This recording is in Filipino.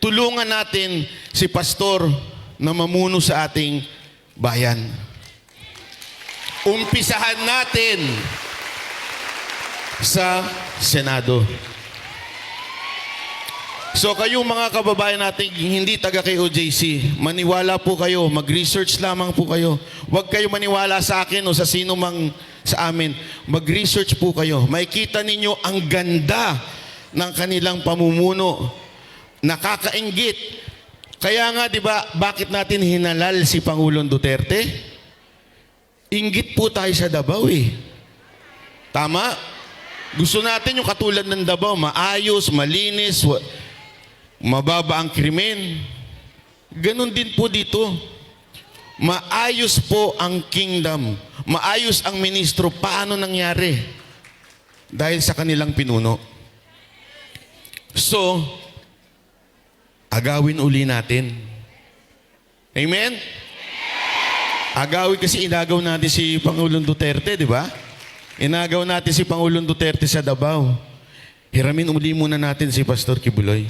tulungan natin si pastor na mamuno sa ating bayan. Umpisahan natin sa Senado. So kayong mga kababayan natin hindi taga kay OJC, maniwala po kayo, mag-research lamang po kayo. Huwag kayo maniwala sa akin o sa sino mang sa amin. Mag-research po kayo. Makikita ninyo ang ganda ng kanilang pamumuno. Nakakaingit. Kaya nga, di ba, bakit natin hinalal si Pangulong Duterte? Inggit po tayo sa Davao eh. Tama? Gusto natin yung katulad ng Davao, maayos, malinis, mababa ang krimen. Ganon din po dito. Maayos po ang kingdom. Maayos ang ministro. Paano nangyari? Dahil sa kanilang pinuno. So, agawin uli natin. Amen? Agawin kasi inagaw natin si Pangulong Duterte, di ba? Inagaw natin si Pangulong Duterte sa Davao. Hiramin uli muna natin si Pastor Kibuloy.